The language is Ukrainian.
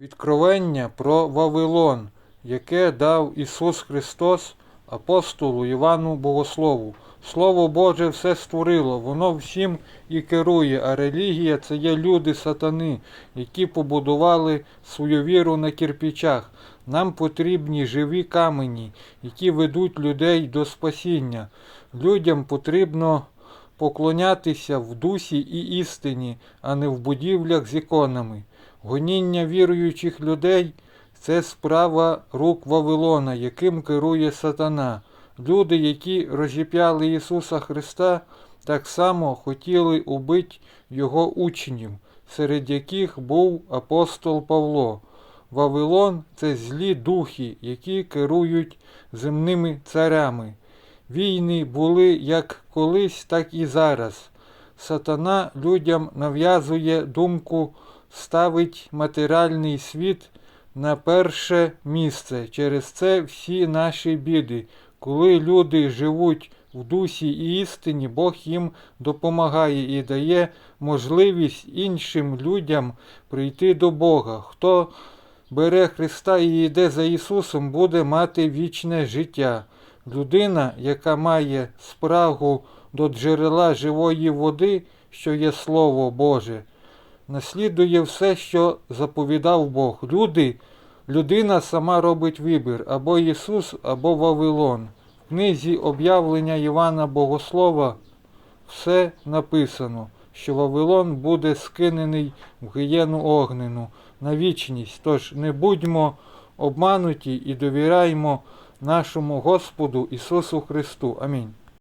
Відкровення про Вавилон, яке дав Ісус Христос апостолу Івану Богослову. Слово Боже все створило, воно всім і керує, а релігія це є люди сатани, які побудували свою віру на кирпичах. Нам потрібні живі камені, які ведуть людей до спасіння. Людям потрібно поклонятися в дусі і істині, а не в будівлях з іконами. Гоніння віруючих людей це справа рук Вавилона, яким керує сатана. Люди, які розіп'яли Ісуса Христа, так само хотіли убити Його учнів, серед яких був апостол Павло. Вавилон це злі духи, які керують земними царями. Війни були як колись, так і зараз. Сатана людям нав'язує думку ставить матеріальний світ на перше місце. Через це всі наші біди. Коли люди живуть в дусі і істині, Бог їм допомагає і дає можливість іншим людям прийти до Бога. Хто бере Христа і йде за Ісусом, буде мати вічне життя. Людина, яка має спрагу до джерела живої води, що є Слово Боже, наслідує все, що заповідав Бог. Люди, людина сама робить вибір або Ісус, або Вавилон. В книзі об'явлення Івана Богослова все написано, що Вавилон буде скинений в гієну огнену на вічність. Тож не будьмо обмануті і довіряймо нашому Господу Ісусу Христу. Амінь.